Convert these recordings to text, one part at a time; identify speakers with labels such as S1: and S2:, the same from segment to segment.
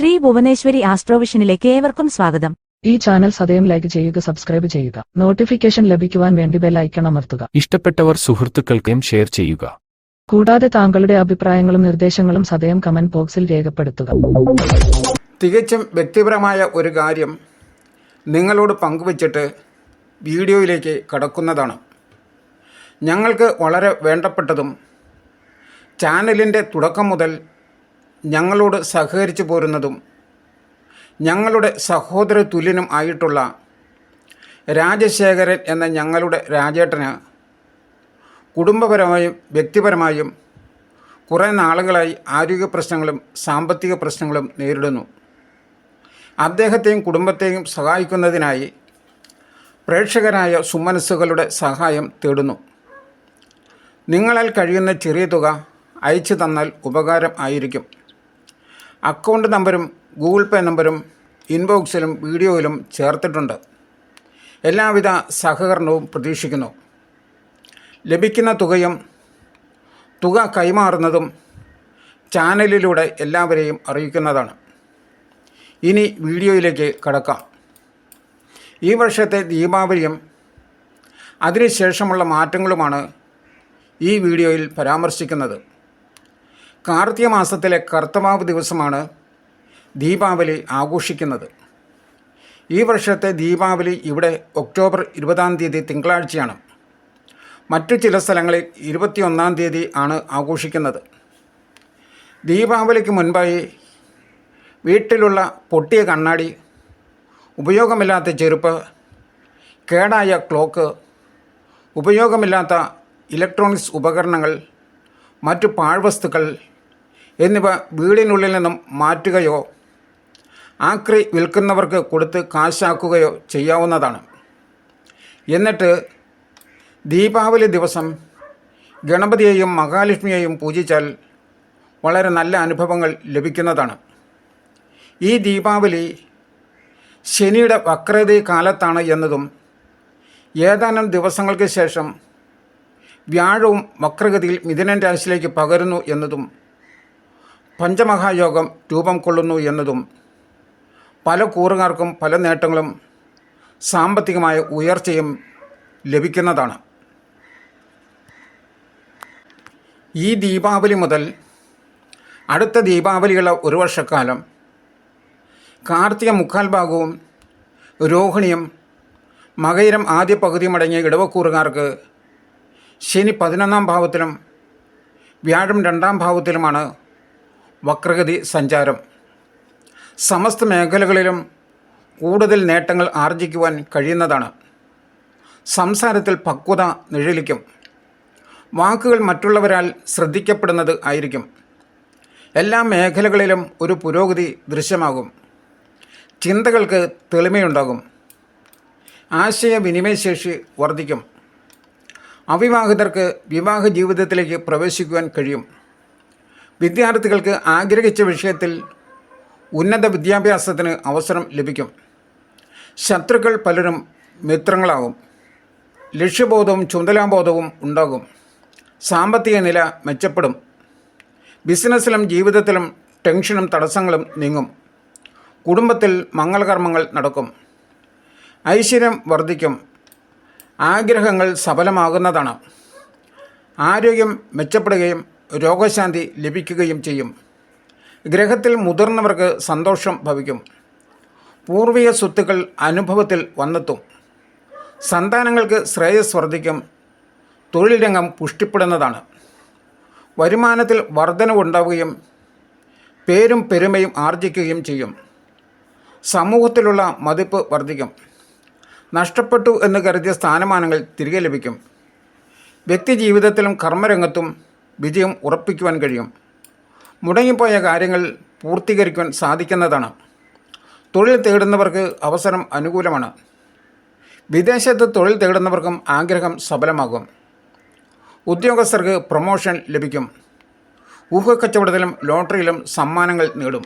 S1: ശ്രീ ഭുവനേശ്വരി ആസ്ട്രോവിഷനിലേക്ക് ഏവർക്കും സ്വാഗതം.
S2: ഈ ചാനൽ സദയം ലൈക്ക് ചെയ്യുക സബ്സ്ക്രൈബ് ചെയ്യുക. നോട്ടിഫിക്കേഷൻ ലഭിക്കുവാൻ വേണ്ടി ബെൽ ഐക്കൺ അമർത്തുക.
S3: ഇഷ്ടപ്പെട്ടവർ സുഹൃത്തുക്കൾക്കും ഷെയർ ചെയ്യുക.
S2: കൂടാതെ താങ്കളുടെ അഭിപ്രായങ്ങളും നിർദ്ദേശങ്ങളും സദയം കമന്റ് ബോക്സിൽ രേഖപ്പെടുത്തുക.
S4: തികച്ചും വ്യക്തിപരമായ ഒരു കാര്യം നിങ്ങളോട് പങ്കുവച്ചിട്ട് വീഡിയോയിലേക്ക് കടക്കുന്നതാണ്. ഞങ്ങൾക്ക് വളരെ വേണ്ടപ്പെട്ടതും ചാനലിന്റെ തുടക്കം മുതൽ ഞങ്ങളോട് സഹകരിച്ചു പോരുന്നതും ഞങ്ങളുടെ സഹോദര തുല്യനും ആയിട്ടുള്ള രാജശേഖരൻ എന്ന ഞങ്ങളുടെ രാജേട്ടന് കുടുംബപരമായും വ്യക്തിപരമായും കുറേ നാളുകളായി ആരോഗ്യ പ്രശ്നങ്ങളും സാമ്പത്തിക പ്രശ്നങ്ങളും നേരിടുന്നു. അദ്ദേഹത്തെയും കുടുംബത്തെയും സഹായിക്കുന്നതിനായി പ്രേക്ഷകരായ സുമനസ്സുകളുടെ സഹായം തേടുന്നു. നിങ്ങളാൽ കഴിയുന്ന ചെറിയ തുക അയച്ചു തന്നാൽ ഉപകാരം ആയിരിക്കും. അക്കൗണ്ട് നമ്പരും ഗൂഗിൾ പേ നമ്പരും ഇൻബോക്സിലും വീഡിയോയിലും ചേർത്തിട്ടുണ്ട്. എല്ലാവിധ സഹകരണവും പ്രതീക്ഷിക്കുന്നു. ലഭിക്കുന്ന തുകയും തുക കൈമാറുന്നതും ചാനലിലൂടെ എല്ലാവരെയും അറിയിക്കുന്നതാണ്. ഇനി വീഡിയോയിലേക്ക് കടക്കാം. ഈ വർഷത്തെ ദീപാവലിയും അതിനുശേഷമുള്ള മാറ്റങ്ങളുമാണ് ഈ വീഡിയോയിൽ പരാമർശിക്കുന്നത്. കാർത്തിക മാസത്തിലെ കർത്തമാവ് ദിവസമാണ് ദീപാവലി ആഘോഷിക്കുന്നത്. ഈ വർഷത്തെ ദീപാവലി ഇവിടെ ഒക്ടോബർ ഇരുപതാം തീയതി തിങ്കളാഴ്ചയാണ്. മറ്റു ചില സ്ഥലങ്ങളിൽ ഇരുപത്തിയൊന്നാം തീയതി ആണ് ആഘോഷിക്കുന്നത്. ദീപാവലിക്ക് മുൻപായി വീട്ടിലുള്ള പൊട്ടിയ കണ്ണാടി ഉപയോഗമില്ലാത്ത ചെരുപ്പ് കേടായ ക്ലോക്ക് ഉപയോഗമില്ലാത്ത ഇലക്ട്രോണിക്സ് ഉപകരണങ്ങൾ മറ്റു പാഴ്വസ്തുക്കൾ എന്നിവ വീടിനുള്ളിൽ നിന്നും മാറ്റുകയോ ആക്രി വിൽക്കുന്നവർക്ക് കൊടുത്ത് കാശാക്കുകയോ ചെയ്യാവുന്നതാണ്. എന്നിട്ട് ദീപാവലി ദിവസം ഗണപതിയെയും മഹാലക്ഷ്മിയെയും പൂജിച്ചാൽ വളരെ നല്ല അനുഭവങ്ങൾ ലഭിക്കുന്നതാണ്. ഈ ദീപാവലി ശനിയുടെ വക്രത കാലത്താണ് എന്നതും ഏതാനും ദിവസങ്ങൾക്ക് ശേഷം വ്യാഴവും വക്രഗതിയിൽ മിഥുനൻ രാശിയിലേക്ക് പകരുന്നു എന്നതും പഞ്ചമഹായോഗം രൂപം കൊള്ളുന്നു എന്നതും പല കൂറുകാർക്കും പല നേട്ടങ്ങളും സാമ്പത്തികമായ ഉയർച്ചയും ലഭിക്കുന്നതാണ്. ഈ ദീപാവലി മുതൽ അടുത്ത ദീപാവലിയുള്ള ഒരു വർഷക്കാലം കാർത്തിക മുക്കാൽ ഭാഗവും രോഹിണിയും മകയിരം ആദ്യ പകുതിയും അടങ്ങിയ ഇടവക്കൂറുകാർക്ക് ശനി പതിനൊന്നാം ഭാവത്തിലും വ്യാഴം രണ്ടാം ഭാവത്തിലുമാണ് വക്രഗതി സഞ്ചാരം. സമസ്ത മേഖലകളിലും കൂടുതൽ നേട്ടങ്ങൾ ആർജിക്കുവാൻ കഴിയുന്നതാണ്. സംസാരത്തിൽ പക്വത നിഴലിക്കും. വാക്കുകൾ മറ്റുള്ളവരാൽ ശ്രദ്ധിക്കപ്പെടുന്നത് ആയിരിക്കും. എല്ലാ മേഖലകളിലും ഒരു പുരോഗതി ദൃശ്യമാകും. ചിന്തകൾക്ക് തെളിമയുണ്ടാകും. ആശയവിനിമയശേഷി വർദ്ധിക്കും. അവിവാഹിതർക്ക് വിവാഹ ജീവിതത്തിലേക്ക് പ്രവേശിക്കുവാൻ കഴിയും. വിദ്യാർത്ഥികൾക്ക് ആഗ്രഹിച്ച വിഷയത്തിൽ ഉന്നത വിദ്യാഭ്യാസത്തിന് അവസരം ലഭിക്കും. ശത്രുക്കൾ പലരും മിത്രങ്ങളാകും ലക്ഷ്യബോധവും ചുമതലാബോധവും ഉണ്ടാകും. സാമ്പത്തിക നില മെച്ചപ്പെടും. ബിസിനസ്സിലും ജീവിതത്തിലും ടെൻഷനും തടസ്സങ്ങളും നീങ്ങും. കുടുംബത്തിൽ മംഗളകർമ്മങ്ങൾ നടക്കും. ഐശ്വര്യം വർദ്ധിക്കും. ആഗ്രഹങ്ങൾ സഫലമാകുന്നതാണ്. ആരോഗ്യം മെച്ചപ്പെടുകയും രോഗശാന്തി ലഭിക്കുകയും ചെയ്യും. ഗ്രഹത്തിൽ മുതിർന്നവർക്ക് സന്തോഷം ഭവിക്കും. പൂർവീയ സ്വത്തുക്കൾ അനുഭവത്തിൽ വന്നെത്തും. സന്താനങ്ങൾക്ക് ശ്രേയസ് വർദ്ധിക്കും. തൊഴിൽ പുഷ്ടിപ്പെടുന്നതാണ്. വരുമാനത്തിൽ വർധനവുണ്ടാവുകയും പേരും പെരുമയും ആർജിക്കുകയും ചെയ്യും. സമൂഹത്തിലുള്ള മതിപ്പ് വർദ്ധിക്കും. നഷ്ടപ്പെട്ടു എന്ന് കരുതിയ സ്ഥാനമാനങ്ങൾ തിരികെ ലഭിക്കും. വ്യക്തി ജീവിതത്തിലും കർമ്മരംഗത്തും വിജയം ഉറപ്പിക്കുവാൻ കഴിയും. മുടങ്ങിപ്പോയ കാര്യങ്ങൾ പൂർത്തീകരിക്കുവാൻ സാധിക്കുന്നതാണ്. തൊഴിൽ തേടുന്നവർക്ക് അവസരം അനുകൂലമാണ്. വിദേശത്ത് തൊഴിൽ തേടുന്നവർക്കും ആഗ്രഹം സഫലമാകും. ഉദ്യോഗസ്ഥർക്ക് പ്രൊമോഷൻ ലഭിക്കും. ഊഹക്കച്ചവടത്തിലും ലോട്ടറിയിലും സമ്മാനങ്ങൾ നേടും.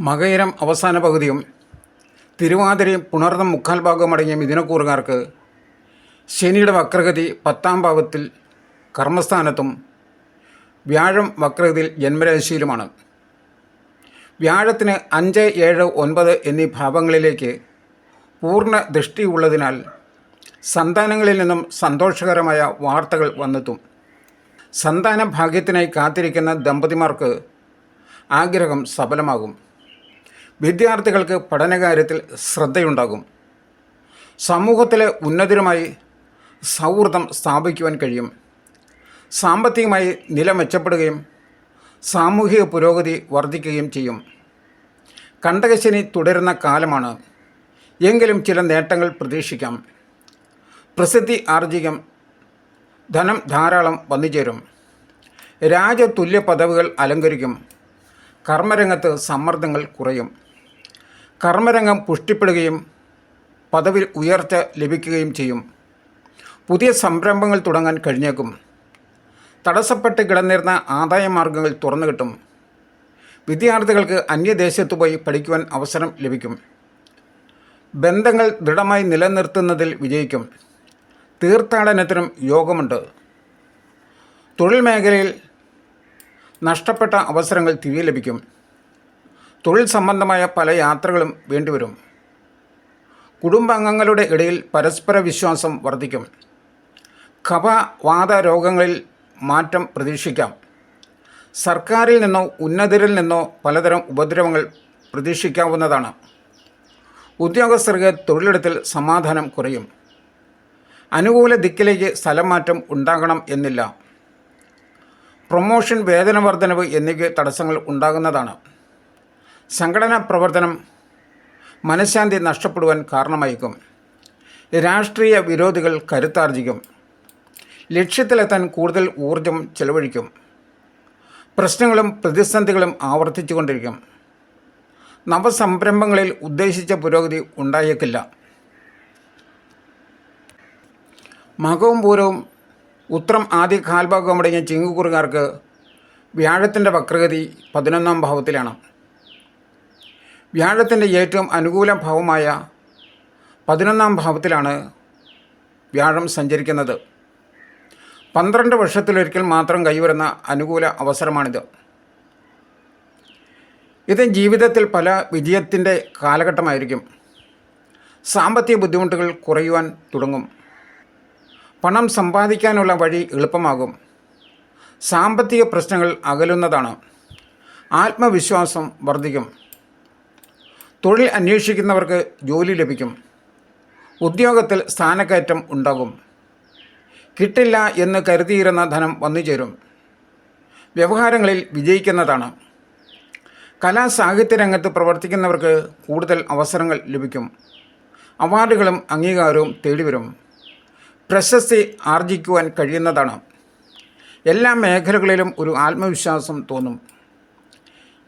S4: മകയിരം അവസാന പകുതിയും തിരുവാതിരയും പുണർന്ന മുക്കാൽ അടങ്ങിയ മിഥുനക്കൂറുകാർക്ക് ശനിയുടെ വക്രഗതി പത്താം ഭാവത്തിൽ കർമ്മസ്ഥാനത്തും വ്യാഴം വക്രഗതിയിൽ ജന്മരാശിയിലുമാണ്. വ്യാഴത്തിന് അഞ്ച് ഏഴ് ഒൻപത് എന്നീ ഭാവങ്ങളിലേക്ക് പൂർണ ദൃഷ്ടിയുള്ളതിനാൽ സന്താനങ്ങളിൽ നിന്നും സന്തോഷകരമായ വാർത്തകൾ വന്നെത്തും. സന്താന ഭാഗ്യത്തിനായി കാത്തിരിക്കുന്ന ദമ്പതിമാർക്ക് ആഗ്രഹം സഫലമാകും. വിദ്യാർത്ഥികൾക്ക് പഠനകാര്യത്തിൽ ശ്രദ്ധയുണ്ടാകും. സമൂഹത്തിലെ ഉന്നതരുമായി സൗഹൃദം സ്ഥാപിക്കുവാൻ കഴിയും. സാമ്പത്തികമായി നില മെച്ചപ്പെടുകയും സാമൂഹിക പുരോഗതി വർദ്ധിക്കുകയും ചെയ്യും. കണ്ടകശനി തുടരുന്ന കാലമാണ്. എങ്കിലും ചില നേട്ടങ്ങൾ പ്രതീക്ഷിക്കാം. പ്രസിദ്ധി ആർജിക്കും. ധനം ധാരാളം വന്നുചേരും. രാജതുല്യ പദവികൾ അലങ്കരിക്കും. കർമ്മരംഗത്ത് സമ്മർദ്ദങ്ങൾ കുറയും. കർമ്മരംഗം പുഷ്ടിപ്പെടുകയും പദവിൽ ഉയർച്ച ലഭിക്കുകയും ചെയ്യും. പുതിയ സംരംഭങ്ങൾ തുടങ്ങാൻ കഴിഞ്ഞേക്കും. തടസ്സപ്പെട്ട് കിടന്നിരുന്ന ആദായ മാർഗങ്ങൾ തുറന്നു കിട്ടും വിദ്യാർത്ഥികൾക്ക് അന്യദേശത്ത് പോയി പഠിക്കുവാൻ അവസരം ലഭിക്കും. ബന്ധങ്ങൾ ദൃഢമായി നിലനിർത്തുന്നതിൽ വിജയിക്കും. തീർത്ഥാടനത്തിനും യോഗമുണ്ട്. തൊഴിൽ മേഖലയിൽ നഷ്ടപ്പെട്ട അവസരങ്ങൾ തിരികെ ലഭിക്കും. തൊഴിൽ സംബന്ധമായ പല യാത്രകളും വേണ്ടിവരും. കുടുംബാംഗങ്ങളുടെ ഇടയിൽ പരസ്പര വിശ്വാസം വർദ്ധിക്കും. കഫ വാത രോഗങ്ങളിൽ മാറ്റം പ്രതീക്ഷിക്കാം. സർക്കാരിൽ നിന്നോ ഉന്നതരിൽ നിന്നോ പലതരം ഉപദ്രവങ്ങൾ പ്രതീക്ഷിക്കാവുന്നതാണ്. ഉദ്യോഗസ്ഥർക്ക് തൊഴിലിടത്തിൽ സമാധാനം കുറയും. അനുകൂല ദിക്കിലേക്ക് സ്ഥലം മാറ്റം ഉണ്ടാകണം എന്നില്ല. പ്രൊമോഷൻ വേതന വർധനവ് എന്നിവയ്ക്ക് തടസ്സങ്ങൾ ഉണ്ടാകുന്നതാണ്. സംഘടനാ പ്രവർത്തനം മനഃശാന്തി നഷ്ടപ്പെടുവാൻ കാരണമായിരിക്കും രാഷ്ട്രീയ വിരോധികൾ കരുത്താർജിക്കും. ലക്ഷ്യത്തിലെത്താൻ കൂടുതൽ ഊർജം ചെലവഴിക്കും. പ്രശ്നങ്ങളും പ്രതിസന്ധികളും ആവർത്തിച്ചുകൊണ്ടിരിക്കും. നവസംരംഭങ്ങളിൽ ഉദ്ദേശിച്ച പുരോഗതി ഉണ്ടായേക്കില്ല. മകവും പൂരവും ഉത്രം ആദ്യ കാൽഭാഗം അടങ്ങിയ ചിങ്ങുകുറുകാർക്ക് വ്യാഴത്തിന്റെ വക്രഗതി പതിനൊന്നാം ഭാവത്തിലാണ്. വ്യാഴത്തിന്റെ ഏറ്റവും അനുകൂല ഭാവമായ പതിനൊന്നാം ഭാവത്തിലാണ് വ്യാഴം സഞ്ചരിക്കുന്നത്. പന്ത്രണ്ട് വർഷത്തിലൊരിക്കൽ മാത്രം കൈവരുന്ന അനുകൂല അവസരമാണിത്. ഇത് ജീവിതത്തിൽ പല വിജയത്തിന്റെ കാലഘട്ടമായിരിക്കും. സാമ്പത്തിക ബുദ്ധിമുട്ടുകൾ കുറയുവാൻ തുടങ്ങും. പണം സമ്പാദിക്കാനുള്ള വഴി എളുപ്പമാകും. സാമ്പത്തിക പ്രശ്നങ്ങൾ അകലുന്നതാണ്. ആത്മവിശ്വാസം വർദ്ധിക്കും. തൊഴിൽ അന്വേഷിക്കുന്നവർക്ക് ജോലി ലഭിക്കും. ഉദ്യോഗത്തിൽ സ്ഥാനക്കയറ്റം ഉണ്ടാകും. കിട്ടില്ല എന്ന് കരുതിയിരുന്ന ധനം വന്നു ചേരും വ്യവഹാരങ്ങളിൽ വിജയിക്കുന്നതാണ്. കലാ സാഹിത്യ രംഗത്ത് പ്രവർത്തിക്കുന്നവർക്ക് കൂടുതൽ അവസരങ്ങൾ ലഭിക്കും. അവാർഡുകളും അംഗീകാരവും തേടിവരും. പ്രശസ്തി ആർജിക്കുവാൻ കഴിയുന്നതാണ്. എല്ലാ മേഖലകളിലും ഒരു ആത്മവിശ്വാസം തോന്നും.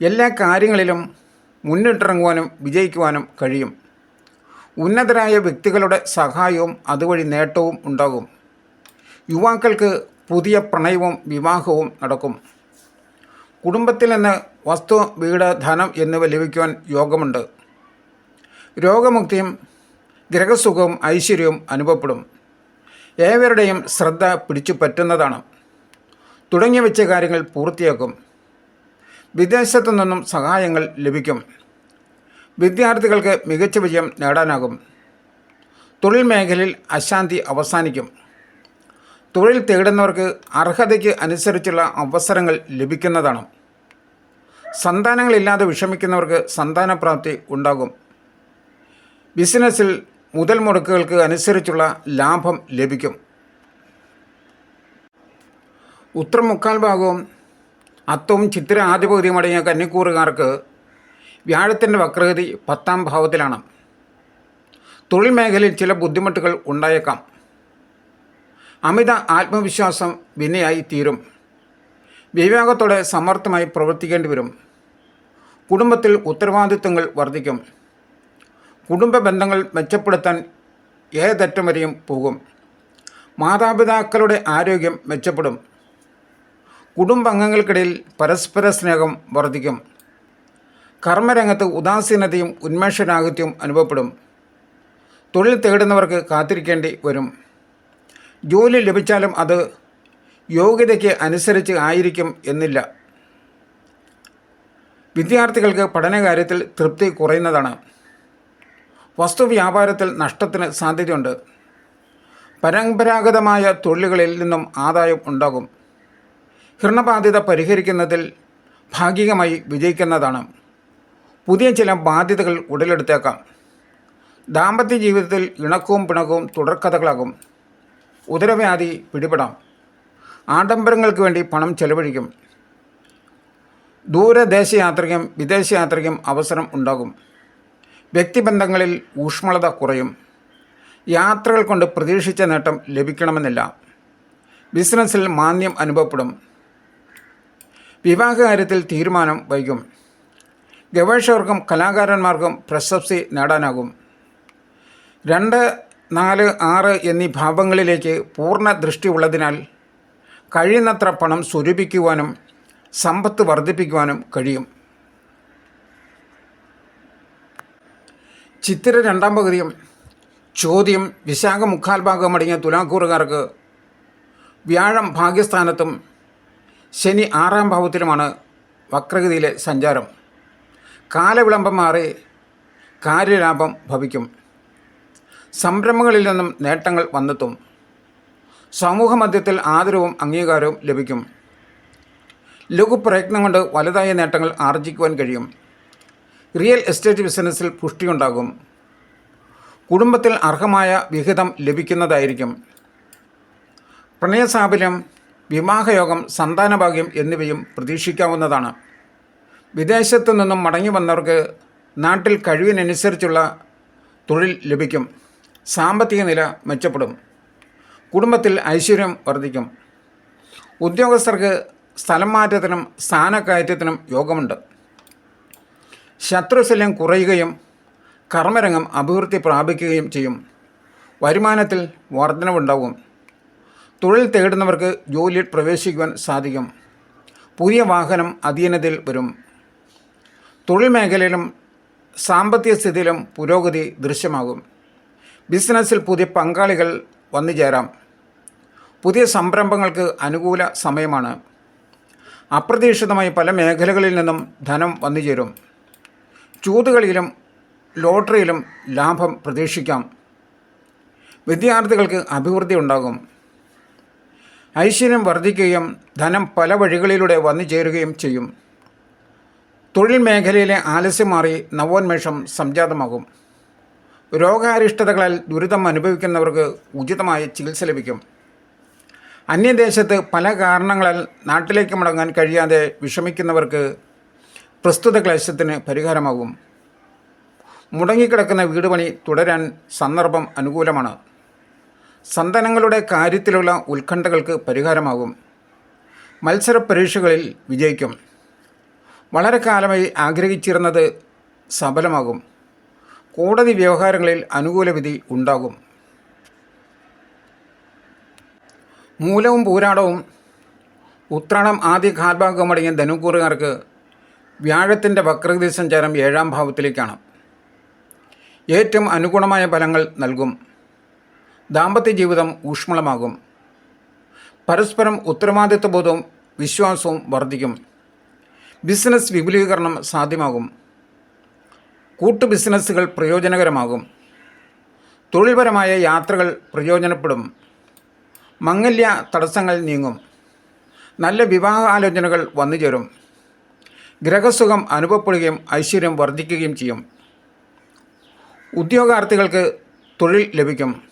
S4: എല്ലാ കാര്യങ്ങളിലും മുന്നിട്ടിറങ്ങുവാനും വിജയിക്കുവാനും കഴിയും. ഉന്നതരായ വ്യക്തികളുടെ സഹായവും അതുവഴി നേട്ടവും ഉണ്ടാകും. യുവാക്കൾക്ക് പുതിയ പ്രണയവും വിവാഹവും നടക്കും. കുടുംബത്തിൽ നിന്ന് വസ്തു വീട് ധനം എന്നിവ ലഭിക്കുവാൻ യോഗമുണ്ട്. രോഗമുക്തിയും ഗ്രഹസുഖവും ഐശ്വര്യവും അനുഭവപ്പെടും. ഏവരുടെയും ശ്രദ്ധ പിടിച്ചു പറ്റുന്നതാണ്. തുടങ്ങി വെച്ച കാര്യങ്ങൾ പൂർത്തിയാക്കും. വിദേശത്തു നിന്നും സഹായങ്ങൾ ലഭിക്കും. വിദ്യാർത്ഥികൾക്ക് മികച്ച വിജയം നേടാനാകും. തൊഴിൽ മേഖലയിൽ അശാന്തി അവസാനിക്കും. തൊഴിൽ തേടുന്നവർക്ക് അർഹതയ്ക്ക് അനുസരിച്ചുള്ള അവസരങ്ങൾ ലഭിക്കുന്നതാണ്. സന്താനങ്ങളില്ലാതെ വിഷമിക്കുന്നവർക്ക് സന്താനപ്രാപ്തി ഉണ്ടാകും. ബിസിനസ്സിൽ മുതൽ മുടക്കുകൾക്ക് അനുസരിച്ചുള്ള ലാഭം ലഭിക്കും. ഉത്തരം മുക്കാൽ ഭാഗവും അത്തവും ചിത്ര ആധിപത്യം അടങ്ങിയ കന്നിക്കൂറുകാർക്ക് വ്യാഴത്തിന്റെ വക്രഗതി പത്താം ഭാവത്തിലാണ്. തൊഴിൽ മേഖലയിൽ ചില ബുദ്ധിമുട്ടുകൾ ഉണ്ടായേക്കാം. അമിത ആത്മവിശ്വാസം വിനയായി തീരും. വിവേകത്തോടെ സമർത്ഥമായി പ്രവർത്തിക്കേണ്ടി വരും. കുടുംബത്തിൽ ഉത്തരവാദിത്വങ്ങൾ വർദ്ധിക്കും. കുടുംബ ബന്ധങ്ങൾ മെച്ചപ്പെടുത്താൻ ഏതറ്റം വരെയും പോകും. മാതാപിതാക്കളുടെ ആരോഗ്യം മെച്ചപ്പെടും. കുടുംബാംഗങ്ങൾക്കിടയിൽ പരസ്പര സ്നേഹം വർദ്ധിക്കും. കർമ്മരംഗത്ത് ഉദാസീനതയും ഉന്മേഷരാഹിത്യവും അനുഭവപ്പെടും. തൊഴിൽ തേടുന്നവർക്ക് കാത്തിരിക്കേണ്ടി വരും. ജോലി ലഭിച്ചാലും അത് യോഗ്യതയ്ക്ക് അനുസരിച്ച് ആയിരിക്കും എന്നില്ല. വിദ്യാർത്ഥികൾക്ക് പഠനകാര്യത്തിൽ തൃപ്തി കുറയുന്നതാണ്. വസ്തുവ്യാപാരത്തിൽ നഷ്ടത്തിന് സാധ്യതയുണ്ട്. പരമ്പരാഗതമായ തൊഴിലുകളിൽ നിന്നും ആദായം ഉണ്ടാകും. ഹിരണബാധ്യത പരിഹരിക്കുന്നതിൽ ഭാഗികമായി വിജയിക്കുന്നതാണ്. പുതിയ ചില ബാധ്യതകൾ ഉടലെടുത്തേക്കാം. ദാമ്പത്യ ജീവിതത്തിൽ ഇണക്കവും പിണക്കവും തുടർക്കഥകളാകും. ഉദരവ്യാധി പിടിപെടാം. ആഡംബരങ്ങൾക്ക് വേണ്ടി പണം ചെലവഴിക്കും. ദൂരദേശയാത്രയ്ക്കും വിദേശയാത്രയ്ക്കും അവസരം ഉണ്ടാകും. വ്യക്തിബന്ധങ്ങളിൽ ഊഷ്മളത കുറയും. യാത്രകൾ കൊണ്ട് പ്രതീക്ഷിച്ച നേട്ടം ലഭിക്കണമെന്നില്ല. ബിസിനസ്സിൽ മാന്യം അനുഭവപ്പെടും. വിവാഹകാര്യത്തിൽ തീരുമാനം വൈകും. ഗവേഷകർക്കും കലാകാരന്മാർക്കും പ്രശസ്തി നേടാനാകും. രണ്ട് നാല് ആറ് എന്നീ ഭാവങ്ങളിലേക്ക് പൂർണ ദൃഷ്ടിയുള്ളതിനാൽ കഴിയുന്നത്ര പണം സ്വരൂപിക്കുവാനും സമ്പത്ത് വർദ്ധിപ്പിക്കുവാനും കഴിയും. ചിത്തിര രണ്ടാം പകുതിയും ചോദ്യം വിശാഖ മുക്കാൽ ഭാഗം അടങ്ങിയ തുലാക്കൂറുകാർക്ക് വ്യാഴം ഭാഗ്യസ്ഥാനത്തും ശനി ആറാം ഭാവത്തിലുമാണ് വക്രഗതിയിലെ സഞ്ചാരം. കാലവിളംബം മാറി കാര്യലാഭം ഭവിക്കും. സംരംഭങ്ങളിൽ നിന്നും നേട്ടങ്ങൾ വന്നെത്തും. സമൂഹ മധ്യത്തിൽ ആദരവും അംഗീകാരവും ലഭിക്കും. ലഘു പ്രയത്നം കൊണ്ട് വലുതായ നേട്ടങ്ങൾ ആർജിക്കുവാൻ കഴിയും. റിയൽ എസ്റ്റേറ്റ് ബിസിനസ്സിൽ പുഷ്ടിയുണ്ടാകും. കുടുംബത്തിൽ അർഹമായ വിഹിതം ലഭിക്കുന്നതായിരിക്കും. പ്രണയസാഫല്യം വിവാഹയോഗം സന്താനഭാഗ്യം എന്നിവയും പ്രതീക്ഷിക്കാവുന്നതാണ്. വിദേശത്തു നിന്നും മടങ്ങി വന്നവർക്ക് നാട്ടിൽ കഴിവിനനുസരിച്ചുള്ള തൊഴിൽ ലഭിക്കും. സാമ്പത്തിക നില മെച്ചപ്പെടും. കുടുംബത്തിൽ ഐശ്വര്യം വർദ്ധിക്കും. ഉദ്യോഗസ്ഥർക്ക് സ്ഥലം മാറ്റത്തിനും സ്ഥാനക്കയറ്റത്തിനും യോഗമുണ്ട്. ശത്രുശല്യം കുറയുകയും കർമ്മരംഗം അഭിവൃദ്ധി പ്രാപിക്കുകയും ചെയ്യും. വരുമാനത്തിൽ വർധനവുണ്ടാവും തൊഴിൽ തേടുന്നവർക്ക് ജോലിയിൽ പ്രവേശിക്കുവാൻ സാധിക്കും. പുതിയ വാഹനം അധീനതയിൽ വരും. തൊഴിൽ മേഖലയിലും സാമ്പത്തിക സ്ഥിതിയിലും പുരോഗതി ദൃശ്യമാകും. ബിസിനസ്സിൽ പുതിയ പങ്കാളികൾ വന്നു ചേരാം. പുതിയ സംരംഭങ്ങൾക്ക് അനുകൂല സമയമാണ്. അപ്രതീക്ഷിതമായി പല മേഖലകളിൽ നിന്നും ധനം വന്നു ചേരും. ചൂതുകളിയിലും ലോട്ടറിയിലും ലാഭം പ്രതീക്ഷിക്കാം. വിദ്യാർത്ഥികൾക്ക് അഭിവൃദ്ധി ഉണ്ടാകും. ഐശ്വര്യം വർദ്ധിക്കുകയും ധനം പല വഴികളിലൂടെ വന്നു ചേരുകയും ചെയ്യും. തൊഴിൽ മേഖലയിലെ ആലസ്യം മാറി നവോന്മേഷം സംജാതമാകും. രോഗാരിഷ്ടതകളാൽ ദുരിതം അനുഭവിക്കുന്നവർക്ക് ഉചിതമായ ചികിത്സ ലഭിക്കും. അന്യദേശത്ത് പല കാരണങ്ങളാൽ നാട്ടിലേക്ക് മടങ്ങാൻ കഴിയാതെ വിഷമിക്കുന്നവർക്ക് പ്രസ്തുത ക്ലേശത്തിന് പരിഹാരമാകും. മുടങ്ങിക്കിടക്കുന്ന വീട് പണി തുടരാൻ സന്ദർഭം അനുകൂലമാണ്. സന്തനങ്ങളുടെ കാര്യത്തിലുള്ള ഉത്കണ്ഠകൾക്ക് പരിഹാരമാകും. മത്സര പരീക്ഷകളിൽ വിജയിക്കും. വളരെ കാലമായി ആഗ്രഹിച്ചിരുന്നത് സഫലമാകും. കോടതി വ്യവഹാരങ്ങളിൽ അനുകൂല വിധി ഉണ്ടാകും. മൂലവും പൂരാടവും ഉത്രാടം ആദ്യ കാൽഭാഗമടങ്ങിയ ധനുക്കൂറുകാർക്ക് വ്യാഴത്തിന്റെ വക്രഗതി സഞ്ചാരം ഏഴാം ഭാവത്തിലേക്കാണ്. ഏറ്റവും അനുഗുണമായ ഫലങ്ങൾ നൽകും. ദാമ്പത്യ ജീവിതം ഊഷ്മളമാകും. പരസ്പരം ഉത്തരവാദിത്വബോധവും വിശ്വാസവും വർദ്ധിക്കും. ബിസിനസ് വിപുലീകരണം സാധ്യമാകും. കൂട്ടു ബിസിനസ്സുകൾ പ്രയോജനകരമാകും. തൊഴിൽപരമായ യാത്രകൾ പ്രയോജനപ്പെടും. മംഗല്യ തടസ്സങ്ങൾ നീങ്ങും. നല്ല വിവാഹ ആലോചനകൾ വന്നു ചേരും ഗ്രഹസുഖം അനുഭവപ്പെടുകയും ഐശ്വര്യം വർദ്ധിക്കുകയും ചെയ്യും. ഉദ്യോഗാർത്ഥികൾക്ക് തൊഴിൽ ലഭിക്കും.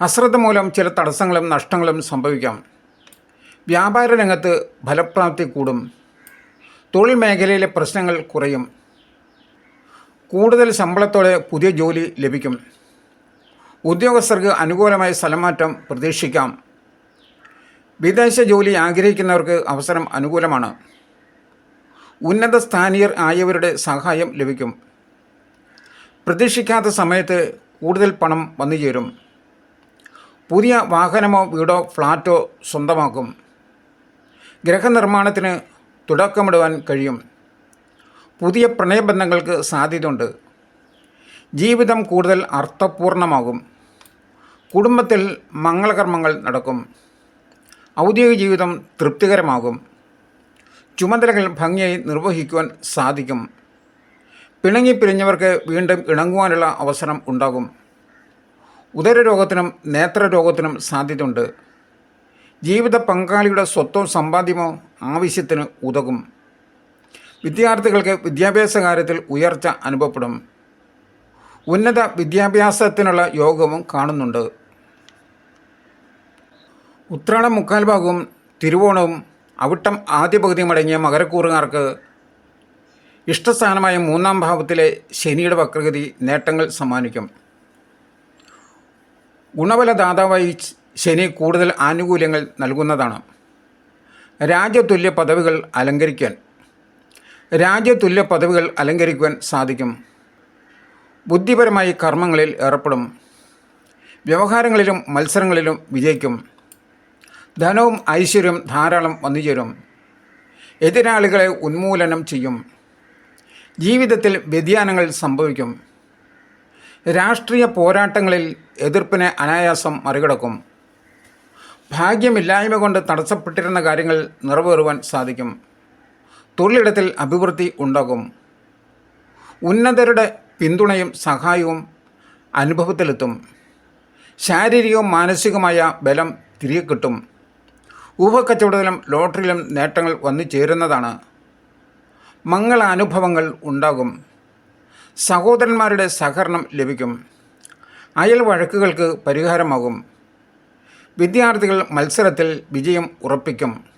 S4: അശ്രദ്ധ മൂലം ചില തടസ്സങ്ങളും നഷ്ടങ്ങളും സംഭവിക്കാം. വ്യാപാര രംഗത്ത് ഫലപ്രാപ്തി കൂടും. തൊഴിൽ മേഖലയിലെ പ്രശ്നങ്ങൾ കുറയും. കൂടുതൽ ശമ്പളത്തോടെ പുതിയ ജോലി ലഭിക്കും. ഉദ്യോഗസ്ഥർക്ക് അനുകൂലമായ സ്ഥലമാറ്റം പ്രതീക്ഷിക്കാം. വിദേശ ജോലി ആഗ്രഹിക്കുന്നവർക്ക് അവസരം അനുകൂലമാണ്. ഉന്നത സ്ഥാനീയർ ആയവരുടെ സഹായം ലഭിക്കും. പ്രതീക്ഷിക്കാത്ത സമയത്ത് കൂടുതൽ പണം വന്നു ചേരും. പുതിയ വാഹനമോ വീടോ ഫ്ലാറ്റോ സ്വന്തമാക്കും. ഗ്രഹനിർമ്മാണത്തിന് തുടക്കമിടുവാൻ കഴിയും. പുതിയ പ്രണയബന്ധങ്ങൾക്ക് സാധ്യതയുണ്ട്. ജീവിതം കൂടുതൽ അർത്ഥപൂർണമാകും. കുടുംബത്തിൽ മംഗളകർമ്മങ്ങൾ നടക്കും. ഔദ്യോഗിക ജീവിതം തൃപ്തികരമാകും. ചുമതലകൾ ഭംഗിയായി നിർവഹിക്കുവാൻ സാധിക്കും. പിണങ്ങി പിരിഞ്ഞവർക്ക് വീണ്ടും ഇണങ്ങുവാനുള്ള അവസരം ഉണ്ടാകും. ഉദരരോഗത്തിനും നേത്രരോഗത്തിനും സാധ്യതയുണ്ട്. ജീവിത പങ്കാളിയുടെ സ്വത്തോ സമ്പാദ്യമോ ആവശ്യത്തിന് ഉതകും. വിദ്യാർത്ഥികൾക്ക് വിദ്യാഭ്യാസ കാര്യത്തിൽ ഉയർച്ച അനുഭവപ്പെടും. ഉന്നത വിദ്യാഭ്യാസത്തിനുള്ള യോഗവും കാണുന്നുണ്ട്. ഉത്രാടം മുക്കാൽ ഭാഗവും തിരുവോണവും അവിട്ടം ആദ്യ പകുതിയും അടങ്ങിയ മകരക്കൂറുകാർക്ക് ഇഷ്ടസ്ഥാനമായ മൂന്നാം ഭാവത്തിലെ ശനിയുടെ വക്രഗതി നേട്ടങ്ങൾ സമ്മാനിക്കും. ഗുണഫലദാതാവായി ശനി കൂടുതൽ ആനുകൂല്യങ്ങൾ നൽകുന്നതാണ്. രാജ്യതുല്യ പദവികൾ അലങ്കരിക്കാൻ. രാജ്യതുല്യ പദവികൾ അലങ്കരിക്കുവാൻ സാധിക്കും. ബുദ്ധിപരമായി കർമ്മങ്ങളിൽ ഏർപ്പെടും. വ്യവഹാരങ്ങളിലും മത്സരങ്ങളിലും വിജയിക്കും. ധനവും ഐശ്വര്യവും ധാരാളം വന്നുചേരും. എതിരാളികളെ ഉന്മൂലനം ചെയ്യും. ജീവിതത്തിൽ വ്യതിയാനങ്ങൾ സംഭവിക്കും. രാഷ്ട്രീയ പോരാട്ടങ്ങളിൽ എതിർപ്പിനെ അനായാസം മറികടക്കും. ഭാഗ്യമില്ലായ്മ കൊണ്ട് തടസ്സപ്പെട്ടിരുന്ന കാര്യങ്ങൾ നിറവേറുവാൻ സാധിക്കും. തൊഴിലിടത്തിൽ അഭിവൃദ്ധി ഉണ്ടാകും. ഉന്നതരുടെ പിന്തുണയും സഹായവും അനുഭവത്തിലെത്തും. ശാരീരികവും മാനസികവുമായ ബലം തിരികെ കിട്ടും. ഊഹക്കച്ചവടത്തിലും ലോട്ടറിയിലും നേട്ടങ്ങൾ വന്നു ചേരുന്നതാണ്. മംഗളാനുഭവങ്ങൾ ഉണ്ടാകും. സഹോദരന്മാരുടെ സഹകരണം ലഭിക്കും. അയൽ വഴക്കുകൾക്ക് പരിഹാരമാകും. വിദ്യാർത്ഥികൾ മത്സരത്തിൽ വിജയം ഉറപ്പിക്കും.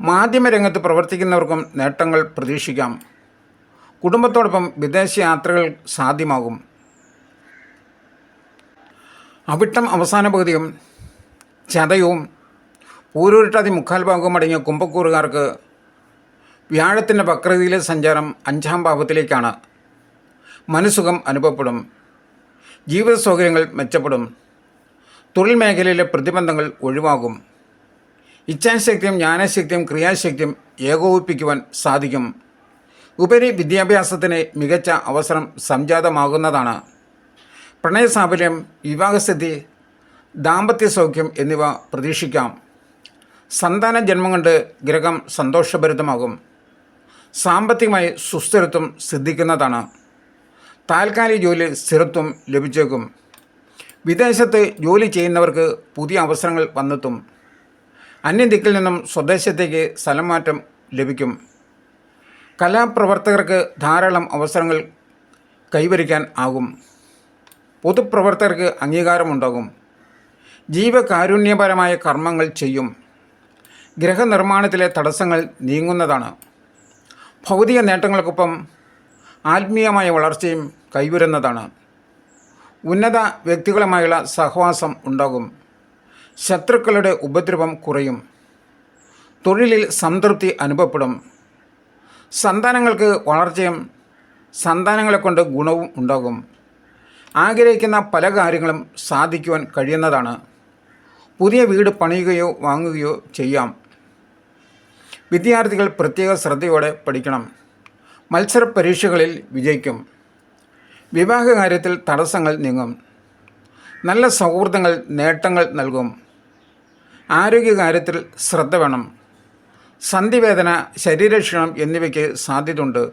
S4: മാധ്യമരംഗത്ത് പ്രവർത്തിക്കുന്നവർക്കും നേട്ടങ്ങൾ പ്രതീക്ഷിക്കാം. കുടുംബത്തോടൊപ്പം വിദേശ യാത്രകൾ സാധ്യമാകും. അവിട്ടം അവസാന പകുതിയും ചതയവും പൂരൂരിട്ടാതി മുക്കാൽ ഭാഗവും അടങ്ങിയ കുംഭക്കൂറുകാർക്ക് വ്യാഴത്തിന്റെ വക്രതയിലെ സഞ്ചാരം അഞ്ചാം ഭാവത്തിലേക്കാണ്. മനസ്സുഖം അനുഭവപ്പെടും. ജീവിത സൗകര്യങ്ങൾ മെച്ചപ്പെടും. തൊഴിൽ മേഖലയിലെ പ്രതിബന്ധങ്ങൾ ഒഴിവാകും. ഇച്ഛാശക്തിയും ജ്ഞാനശക്തിയും ക്രിയാശക്തിയും ഏകോപിപ്പിക്കുവാൻ സാധിക്കും. ഉപരി വിദ്യാഭ്യാസത്തിന് മികച്ച അവസരം സംജാതമാകുന്നതാണ്. പ്രണയസാഫല്യം വിവാഹസ്ഥിതി ദാമ്പത്യ സൗഖ്യം എന്നിവ പ്രതീക്ഷിക്കാം. സന്താന ജന്മം കൊണ്ട് ഗ്രഹം സന്തോഷഭരിതമാകും. സാമ്പത്തികമായി സുസ്ഥിരത്വം സിദ്ധിക്കുന്നതാണ്. താൽക്കാലിക ജോലി സ്ഥിരത്വം ലഭിച്ചേക്കും. വിദേശത്ത് ജോലി ചെയ്യുന്നവർക്ക് പുതിയ അവസരങ്ങൾ വന്നെത്തും. അന്യദിക്കിൽ നിന്നും സ്വദേശത്തേക്ക് സ്ഥലം മാറ്റം ലഭിക്കും. കലാപ്രവർത്തകർക്ക് ധാരാളം അവസരങ്ങൾ കൈവരിക്കാൻ ആകും. പൊതുപ്രവർത്തകർക്ക് അംഗീകാരമുണ്ടാകും. ജീവകാരുണ്യപരമായ കർമ്മങ്ങൾ ചെയ്യും. ഗ്രഹനിർമ്മാണത്തിലെ തടസ്സങ്ങൾ നീങ്ങുന്നതാണ്. ഭൗതിക നേട്ടങ്ങൾക്കൊപ്പം ആത്മീയമായ വളർച്ചയും കൈവരുന്നതാണ്. ഉന്നത വ്യക്തികളുമായുള്ള സഹവാസം ഉണ്ടാകും. ശത്രുക്കളുടെ ഉപദ്രവം കുറയും. തൊഴിലിൽ സംതൃപ്തി അനുഭവപ്പെടും. സന്താനങ്ങൾക്ക് വളർച്ചയും സന്താനങ്ങളെ കൊണ്ട് ഗുണവും ഉണ്ടാകും. ആഗ്രഹിക്കുന്ന പല കാര്യങ്ങളും സാധിക്കുവാൻ കഴിയുന്നതാണ്. പുതിയ വീട് പണിയുകയോ വാങ്ങുകയോ ചെയ്യാം. വിദ്യാർത്ഥികൾ പ്രത്യേക ശ്രദ്ധയോടെ പഠിക്കണം. മത്സര പരീക്ഷകളിൽ വിജയിക്കും. വിവാഹകാര്യത്തിൽ തടസ്സങ്ങൾ നീങ്ങും. നല്ല സൗഹൃദങ്ങൾ നേട്ടങ്ങൾ നൽകും. ആരോഗ്യകാര്യത്തിൽ ശ്രദ്ധ വേണം. സന്ധിവേദന ശരീരക്ഷീണം എന്നിവയ്ക്ക് സാധ്യതയുണ്ട്.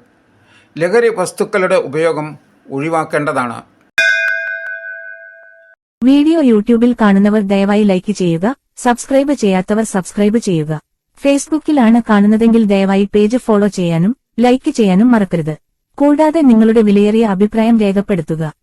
S4: ലഹരി വസ്തുക്കളുടെ ഉപയോഗം ഒഴിവാക്കേണ്ടതാണ്.
S1: വീഡിയോ യൂട്യൂബിൽ കാണുന്നവർ ദയവായി ലൈക്ക് ചെയ്യുക സബ്സ്ക്രൈബ് ചെയ്യാത്തവർ സബ്സ്ക്രൈബ് ചെയ്യുക. ഫേസ്ബുക്കിലാണ് കാണുന്നതെങ്കിൽ ദയവായി പേജ് ഫോളോ ചെയ്യാനും ലൈക്ക് ചെയ്യാനും മറക്കരുത്. കൂടാതെ നിങ്ങളുടെ വിലയേറിയ അഭിപ്രായം രേഖപ്പെടുത്തുക.